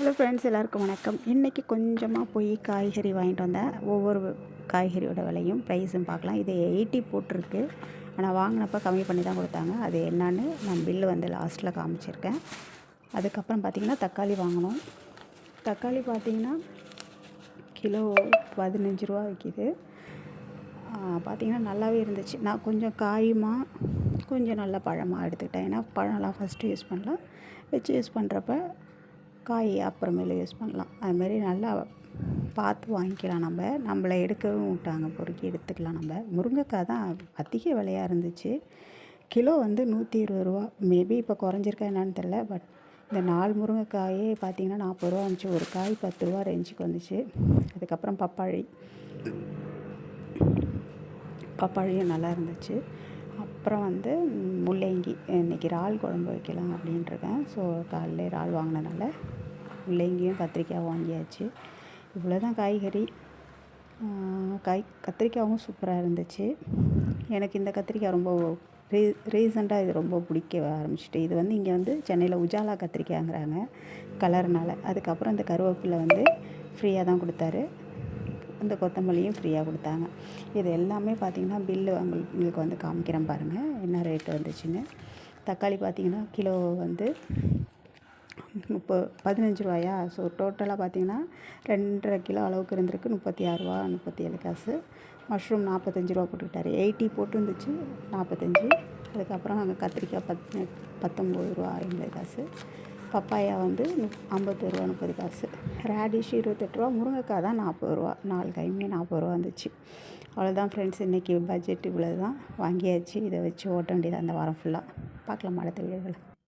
Hello friends எல்லாருக்கும் வணக்கம். இன்றைக்கி கொஞ்சமாக போய் காய்கறி வாங்கிட்டு வந்தேன் ஒவ்வொரு காய்கறியோட விலையும் ப்ரைஸும் பார்க்கலாம். இது எயிட்டி போட்டிருக்கு. ஆனால் வாங்கினப்போ கம்மி பண்ணி தான் கொடுத்தாங்க. அது என்னன்னு நான் பில்லு வந்து லாஸ்ட்டில் காமிச்சிருக்கேன். அதுக்கப்புறம் பார்த்திங்கன்னா தக்காளி வாங்கினோம். தக்காளி பார்த்திங்கன்னா கிலோ பதினஞ்சு ரூபா விற்கிது பார்த்திங்கன்னா நல்லாவே இருந்துச்சு. நான் கொஞ்சம் காயுமா கொஞ்சம் நல்ல பழமாக எடுத்துக்கிட்டேன். ஏன்னா பழம்லாம் ஃபஸ்ட்டு யூஸ் பண்ணலாம் வச்சு யூஸ் பண்ணுறப்ப காய் அப்புறமேல யூஸ் பண்ணலாம். அதுமாரி நல்லா பார்த்து வாங்கிக்கலாம் நம்ம. நம்மளை எடுக்கவும் விட்டாங்க. பொறுக்கி எடுத்துக்கலாம் நம்ம. முருங்கைக்காய் தான் அதிக விலையாக இருந்துச்சு. கிலோ வந்து நூற்றி இருபது ரூபா. மேபி இப்போ குறைஞ்சிருக்கா என்னான்னு தெரில பட் இந்த நாலு முருங்கைக்காயே பார்த்திங்கன்னா நாற்பது ரூபா வந்துச்சு. ஒரு காய் பத்து ரூபா ரேஞ்சுக்கு வந்துச்சு. அதுக்கப்புறம் பப்பாளி. பப்பாளியும் நல்லா இருந்துச்சு. அப்புறம் வந்து முள்ளங்கி இன்றைக்கி இறால் குழம்பு வைக்கலாம் அப்படின்ட்டுருக்கேன் ஸோ காலையில் இறால் வாங்கினதுனால முள்ளங்கியும் கத்திரிக்காய் வாங்கியாச்சு. இவ்வளோ தான் காய்கறி காய் கத்திரிக்காயும் சூப்பராக இருந்துச்சு. எனக்கு இந்த கத்திரிக்காய் ரொம்ப ரீ ரீசெண்டாக இது ரொம்ப பிடிக்க ஆரம்பிச்சிட்டு இது வந்து இங்கே வந்து சென்னையில் உஜாலா கத்திரிக்காய்ங்கிறாங்க கலர்னால். அதுக்கப்புறம் இந்த கருவேப்பிலை வந்து ஃப்ரீயாக தான் கொடுத்தாரு. இந்த கொத்தமல்லியும் ஃப்ரீயாக கொடுத்தாங்க. இது எல்லாமே பார்த்திங்கன்னா பில்லு உங்களுக்கு வந்து காமிக்கிறேன் பாருங்கள் என்ன ரேட்டு வந்துச்சுன்னு. தக்காளி பார்த்திங்கன்னா கிலோ வந்து முப்ப பதினஞ்சு ரூபாயா? ஸோ டோட்டலாக பார்த்திங்கன்னா ரெண்டரை கிலோ அளவுக்கு இருந்திருக்கு. முப்பத்தி ஆறுரூவா முப்பத்தி ஏழு காசு. மஷ்ரூம் நாற்பத்தஞ்சு ரூபா போட்டுக்கிட்டாரு. எயிட்டி போட்டுருந்துச்சு. நாற்பத்தஞ்சு. அதுக்கப்புறம் அங்கே கத்திரிக்காய் பத் பத்தொம்பது ரூபா ஐம்பது காசு. பப்பாயா வந்து ஐம்பது ரூபா முப்பது காசு. ரேடிஷ் இருபத்தெட்டு ரூபா முருங்கைக்காய் தான் நாற்பது ரூபா. நாலு கைமே நாற்பது ரூபா வந்துச்சு. அவ்வளோதான் ஃப்ரெண்ட்ஸ் இன்றைக்கி பட்ஜெட் இவ்வளோ தான் வாங்கியாச்சு. இதை வச்சு ஓட்ட வேண்டியது அந்த வாரம் ஃபுல்லாக பார்க்கலாம் அடுத்த வீடுகளை